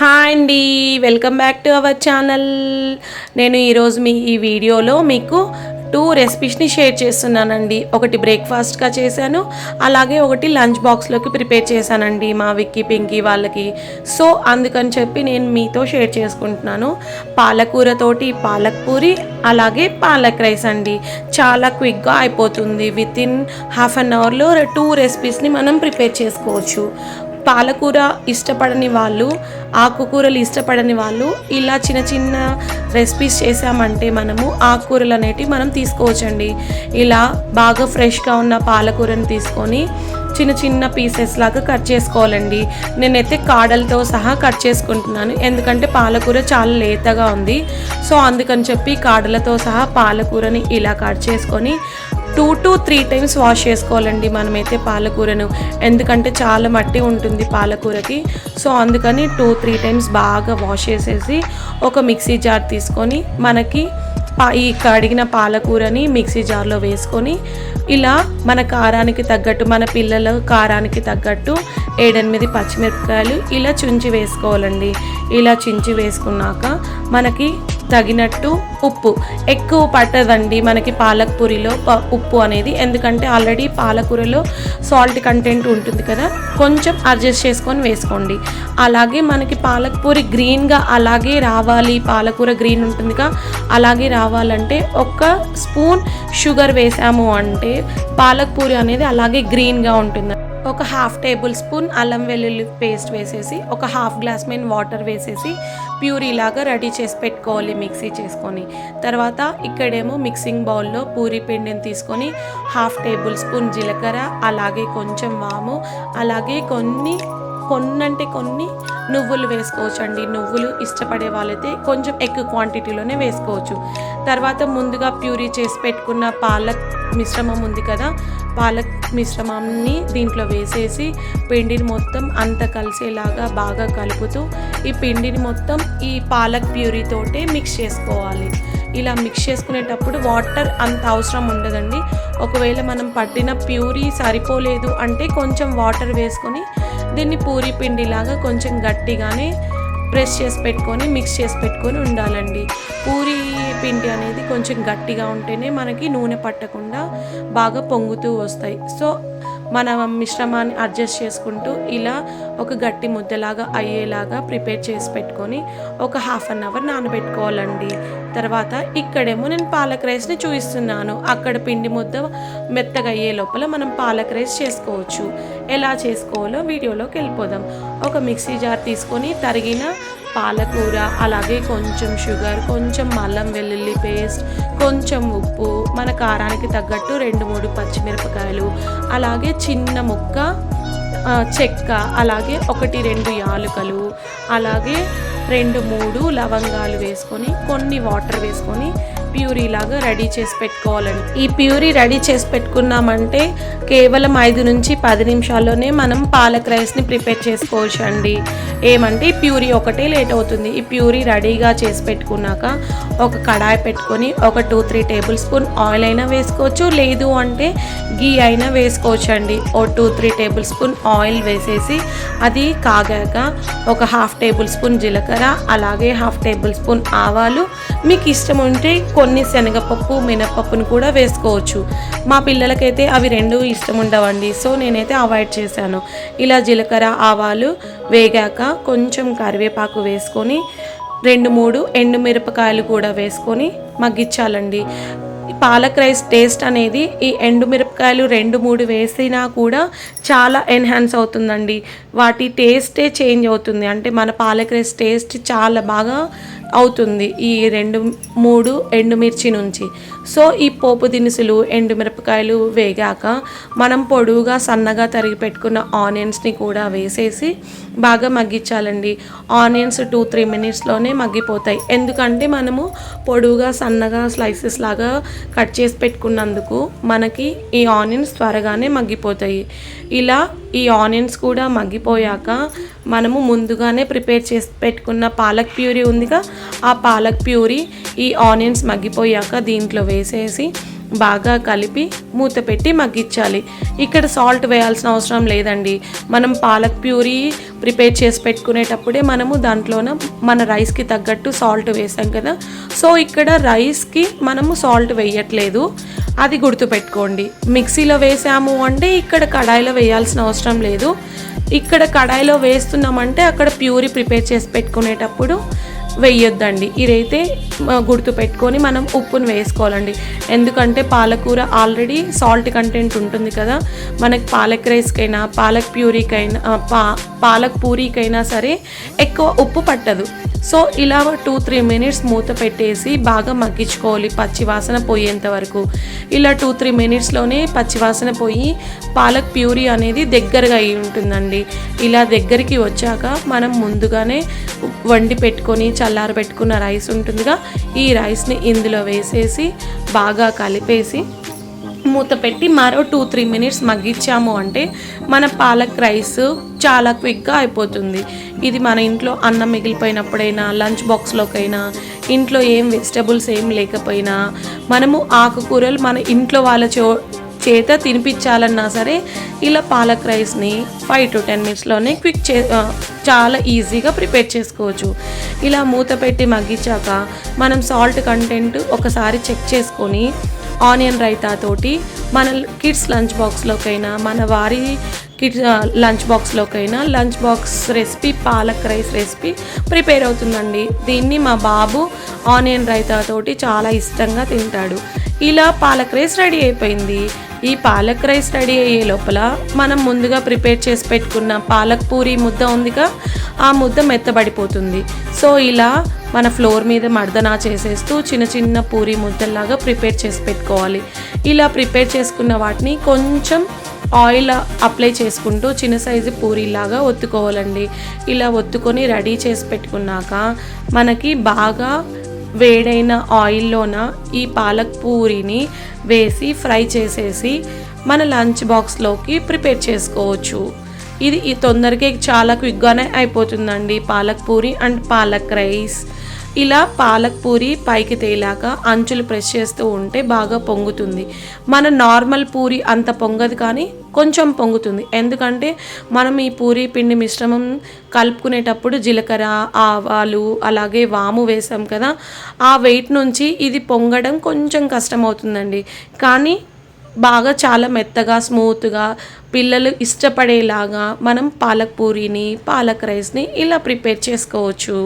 Hi అండి welcome back to our channel. నేను ఈరోజు మీ ఈ వీడియోలో మీకు టూ రెసిపీస్ని షేర్ చేస్తున్నానండి. ఒకటి బ్రేక్ఫాస్ట్గా చేశాను అలాగే ఒకటి లంచ్ బాక్స్లోకి ప్రిపేర్ చేశానండి మా విక్కీ పింకీ వాళ్ళకి. సో అందుకని చెప్పి నేను మీతో షేర్ చేసుకుంటున్నాను. పాలకూరతోటి పాలక్ పూరి అలాగే పాలక్ రైస్ అండి. చాలా క్విక్గా అయిపోతుంది. విత్ ఇన్ హాఫ్ అన్ అవర్లో టూ రెసిపీస్ని మనం ప్రిపేర్ చేసుకోవచ్చు. పాలకూర ఇష్టపడని వాళ్ళు ఆకుకూరలు ఇష్టపడని వాళ్ళు ఇలా చిన్న చిన్న రెసిపీస్ చేసామంటే మనము ఆకుకూరలు అనేటివి మనం తీసుకోవచ్చండి. ఇలా బాగా ఫ్రెష్గా ఉన్న పాలకూరని తీసుకొని చిన్న చిన్న పీసెస్ లాగా కట్ చేసుకోవాలండి. నేనైతే కాడలతో సహా కట్ చేసుకుంటున్నాను. ఎందుకంటే పాలకూర చాలా లేతగా ఉంది. సో అందుకని చెప్పి కాడలతో సహా పాలకూరని ఇలా కట్ చేసుకొని two to three times wash చేసుకోవాలండి మనమైతే పాలకూరను. ఎందుకంటే చాలా మట్టి ఉంటుంది పాలకూరకి. సో అందుకని టూ త్రీ టైమ్స్ బాగా వాష్ చేసేసి ఒక మిక్సీ జార్ తీసుకొని మనకి పా- ఈ కడిగిన పాలకూరని మిక్సీ జార్లో వేసుకొని ఇలా మన కారానికి తగ్గట్టు మన పిల్లల కారానికి తగ్గట్టు ఏడెనిమిది పచ్చిమిరపకాయలు ఇలా చుంచి వేసుకోవాలండి. ఇలా చుంచి వేసుకున్నాక మనకి తగినట్టు ఉప్పు. ఎక్కువ పట్టదండి మనకి పాలక్ పూరిలో ప- ఉప్పు అనేది. ఎందుకంటే ఆల్రెడీ పాలకూరలో సాల్ట్ కంటెంట్ ఉంటుంది కదా. కొంచెం అడ్జస్ట్ చేసుకొని వేసుకోండి. అలాగే మనకి పాలక్ పూరి గ్రీన్గా అలాగే రావాలి. పాలకూర గ్రీన్ ఉంటుందిగా. అలాగే రావాలంటే ఒక స్పూన్ షుగర్ వేసాము అంటే పాలక్ పూరి అనేది అలాగే గ్రీన్గా ఉంటుంది. ఒక హాఫ్ టేబుల్ స్పూన్ అల్లం వెల్లుల్లి పేస్ట్ వేసేసి ఒక హాఫ్ గ్లాస్ మెయిన్ వాటర్ వేసేసి ప్యూరీ లాగా రెడీ చేసి పెట్టుకోవాలి మిక్సీ చేసుకొని. తర్వాత ఇక్కడేమో మిక్సింగ్ బౌల్లో పూరి పిండిని తీసుకొని హాఫ్ టేబుల్ స్పూన్ జీలకర్ర అలాగే కొంచెం వాము అలాగే కొన్ని కొన్నంటే కొన్ని నువ్వులు వేసుకోవచ్చు అండి నువ్వులు ఇష్టపడే వాళ్ళైతే కొంచెం ఎక్కువ క్వాంటిటీలోనే వేసుకోవచ్చు. తర్వాత ముందుగా ప్యూరీ చేసి పెట్టుకున్న పాలక్ మిశ్రమం ఉంది కదా పాలక్ మిశ్రమాన్ని దీంట్లో వేసేసి పిండిని మొత్తం అంత కలిసేలాగా బాగా కలుపుతూ ఈ పిండిని మొత్తం ఈ పాలక్ ప్యూరీతోటే మిక్స్ చేసుకోవాలి. ఇలా మిక్స్ చేసుకునేటప్పుడు వాటర్ అంత అవసరం ఉండదండి. ఒకవేళ మనం పట్టిన ప్యూరీ సరిపోలేదు అంటే కొంచెం వాటర్ వేసుకొని దీన్ని పూరి పిండిలాగా కొంచెం గట్టిగానే ప్రెస్ చేసి పెట్టుకొని మిక్స్ చేసి పెట్టుకొని ఉండాలండి. పూరీ పిండి అనేది కొంచెం గట్టిగా ఉంటేనే మనకి నూనె పట్టకుండా బాగా పొంగుతూ వస్తాయి. సో మన మిశ్రమాన్ని అడ్జస్ట్ చేసుకుంటూ ఇలా ఒక గట్టి ముద్దలాగా అయ్యేలాగా ప్రిపేర్ చేసి పెట్టుకొని ఒక హాఫ్ అన్ అవర్ నానబెట్టుకోవాలండి. తర్వాత ఇక్కడేమో నేను పాలక్ రైస్ని చూపిస్తున్నాను అక్కడ పిండి ముద్ద మెత్తగా అయ్యే లోపల మనం పాలక్ రైస్ చేసుకోవచ్చు. ఎలా చేసుకోవాలో వీడియోలోకి వెళ్ళిపోదాం. ఒక మిక్సీ జార్ తీసుకొని తరిగిన పాలకూర అలాగే కొంచెం షుగర్ కొంచెం అల్లం వెల్లుల్లి పేస్ట్ కొంచెం ఉప్పు మన కారానికి తగ్గట్టు రెండు మూడు పచ్చిమిరపకాయలు అలాగే చిన్న ముక్క చెక్క అలాగే ఒకటి రెండు యాలుకలు అలాగే రెండు మూడు లవంగాలు వేసుకొని కొన్ని వాటర్ వేసుకొని ప్యూరీ లాగా రెడీ చేసి పెట్టుకోవాలండి. ఈ ప్యూరీ రెడీ చేసి పెట్టుకున్నామంటే కేవలం ఐదు నుంచి పది నిమిషాల్లోనే మనం పాలక్ రైస్ని ప్రిపేర్ చేసుకోవచ్చు అండి ఏమంటే ఈ ప్యూరీ ఒకటే లేట్ అవుతుంది. ఈ ప్యూరీ రెడీగా చేసి పెట్టుకున్నాక ఒక కడాయి పెట్టుకొని ఒక two three tablespoon oil అయినా వేసుకోవచ్చు. లేదు అంటే గీ అయినా వేసుకోవచ్చు అండి ఓ two three tablespoon oil వేసేసి అది కాగాక ఒక హాఫ్ టేబుల్ స్పూన్ జీలకర్ర అలాగే హాఫ్ టేబుల్ స్పూన్ ఆవాలు. మీకు ఇష్టం ఉంటే కొన్ని శనగపప్పు మినపప్పును కూడా వేసుకోవచ్చు. మా పిల్లలకైతే అవి రెండు ఇష్టం ఇష్టం ఉండవండి సో నేనైతే అవాయిడ్ చేశాను. ఇలా జీలకర్ర ఆవాలు వేగాక కొంచెం కరివేపాకు వేసుకొని రెండు మూడు ఎండు మిరపకాయలు కూడా వేసుకొని మగ్గించాలండి పాలక్ రైస్ టేస్ట్ అనేది ఈ ఎండు మిరపకాయలు రెండు మూడు వేసినా కూడా చాలా ఎన్హాన్స్ అవుతుందండి. వాటి టేస్టే చేంజ్ అవుతుంది. అంటే మన పాలక్ రైస్ టేస్ట్ చాలా బాగా అవుతుంది ఈ రెండు మూడు ఎండుమిర్చి నుంచి. సో ఈ పోపు దినుసులు ఎండుమిరపకాయలు వేగాక మనం పొడువుగా సన్నగా తరిగి పెట్టుకున్న ఆనియన్స్ని కూడా వేసేసి బాగా మగ్గించాలండి. ఆనియన్స్ టూ త్రీ మినిట్స్లోనే మగ్గిపోతాయి. ఎందుకంటే మనము పొడువుగా సన్నగా స్లైసెస్ లాగా కట్ చేసి పెట్టుకున్నందుకు మనకి ఈ ఆనియన్స్ త్వరగానే మగ్గిపోతాయి. ఇలా ఈ ఆనియన్స్ కూడా మగ్గిపోయాక మనము ముందుగానే ప్రిపేర్ చేసి పెట్టుకున్న పాలక్ ప్యూరీ ఉందిగా ఆ పాలక్ ప్యూరీ ఈ ఆనియన్స్ మగ్గిపోయాక దీంట్లో వేసేసి బాగా కలిపి మూత పెట్టి మగ్గించాలి ఇక్కడ సాల్ట్ వేయాల్సిన అవసరం లేదండి. మనం పాలక్ ప్యూరీ ప్రిపేర్ చేసి పెట్టుకునేటప్పుడే మనము దాంట్లోన మన రైస్కి తగ్గట్టు సాల్ట్ వేసాం కదా. సో ఇక్కడ రైస్కి మనము సాల్ట్ వేయట్లేదు. అది గుర్తుపెట్టుకోండి. మిక్సీలో వేసాము అంటే ఇక్కడ కడాయిలో వేయాల్సిన అవసరం లేదు. ఇక్కడ కడాయిలో వేస్తున్నామంటే అక్కడ ప్యూరీ ప్రిపేర్ చేసి పెట్టుకునేటప్పుడు వేయొద్దండి. ఇదైతే గుర్తు పెట్టుకొని మనం ఉప్పును వేసుకోవాలండి. ఎందుకంటే పాలకూర ఆల్రెడీ సాల్ట్ కంటెంట్ ఉంటుంది కదా. మనకి పాలక్ రైస్కైనా పాలక్ ప్యూరీకైనా పా పాలక్ పూరీకైనా సరే ఎక్కువ ఉప్పు పట్టదు. సో ఇలా టూ త్రీ మినిట్స్ మూత పెట్టేసి బాగా మగ్గించుకోవాలి పచ్చివాసన పోయేంత వరకు. ఇలా టూ త్రీ మినిట్స్లోనే పచ్చివాసన పోయి పాలక్ ప్యూరీ అనేది దగ్గరగా అయి ఉంటుందండి. ఇలా దగ్గరికి వచ్చాక మనం ముందుగానే వండి పెట్టుకొని చ పెట్టుకున్న రైస్ ఉంటుందిగా. ఈ రైస్ని ఇందులో వేసేసి బాగా కలిపేసి మూత పెట్టి మరో టూ త్రీ మినిట్స్ మగ్గించాము అంటే మన పాలక్ రైస్ చాలా క్విక్గా అయిపోతుంది. ఇది మన ఇంట్లో అన్నం మిగిలిపోయినప్పుడైనా లంచ్ బాక్స్లోకైనా ఇంట్లో ఏం వెజిటబుల్స్ ఏం లేకపోయినా మనము ఆకుకూరలు మన ఇంట్లో వాళ్ళ చో చేత తినిపించాలన్నా సరే ఇలా పాలక్ రైస్ని ఫైవ్ టు టెన్ మినిట్స్లోనే క్విక్ చే చాలా ఈజీగా ప్రిపేర్ చేసుకోవచ్చు. ఇలా మూత పెట్టి మగ్గించాక మనం సాల్ట్ కంటెంట్ ఒకసారి చెక్ చేసుకొని ఆనియన్ రైతాతోటి మన కిడ్స్ లంచ్ బాక్స్లోకైనా మన వారి kids lunch బాక్స్లోకైనా lunch box recipe palak rice recipe prepare అవుతుందండి. దీన్ని మా బాబు ఆనియన్ రైతాతోటి చాలా ఇష్టంగా తింటాడు. ఇలా పాలక్ రైస్ రెడీ అయిపోయింది. ఈ పాలక్ రైస్ రెడీ అయ్యే లోపల మనం ముందుగా ప్రిపేర్ చేసి పెట్టుకున్న పాలక్ పూరి ముద్ద ఉందిగా ఆ ముద్ద మెత్తబడిపోతుంది. సో ఇలా మన ఫ్లోర్ మీద మర్దనా చేసేస్తూ చిన్న చిన్న పూరి ముద్దల్లాగా ప్రిపేర్ చేసి పెట్టుకోవాలి. ఇలా ప్రిపేర్ చేసుకున్న వాటిని కొంచెం ఆయిల్ అప్లై చేసుకుంటూ చిన్న సైజు పూరీలాగా ఒత్తుకోవాలండి. ఇలా ఒత్తుకొని రెడీ చేసి పెట్టుకున్నాక మనకి బాగా వేడైన ఆయిల్లోన ఈ పాలక్ పూరిని వేసి ఫ్రై చేసేసి మన లంచ్ బాక్స్లోకి ప్రిపేర్ చేసుకోవచ్చు. ఇది ఈ తొందరగా చాలా క్విక్గానే అయిపోతుందండి పాలక్ పూరి అండ్ పాలక్ రైస్. ఇలా పాలక్ పూరి పైకి తేలాక అంచులు ప్రెస్ చేస్తూ ఉంటే బాగా పొంగుతుంది. మన నార్మల్ పూరి అంత పొంగదు కానీ కొంచెం పొంగుతుంది. ఎందుకంటే మనం ఈ పూరి పిండి మిశ్రమం కలుపుకునేటప్పుడు జీలకర్ర ఆవాలు అలాగే వాము వేసాం కదా ఆ వెయిట్ నుంచి ఇది పొంగడం కొంచెం కష్టమవుతుందండి. కానీ బాగా చాలా మెత్తగా స్మూత్గా పిల్లలు ఇష్టపడేలాగా మనం పాలక్ పూరీని పాలక్ రైస్ని ఇలా ప్రిపేర్ చేసుకోవచ్చు.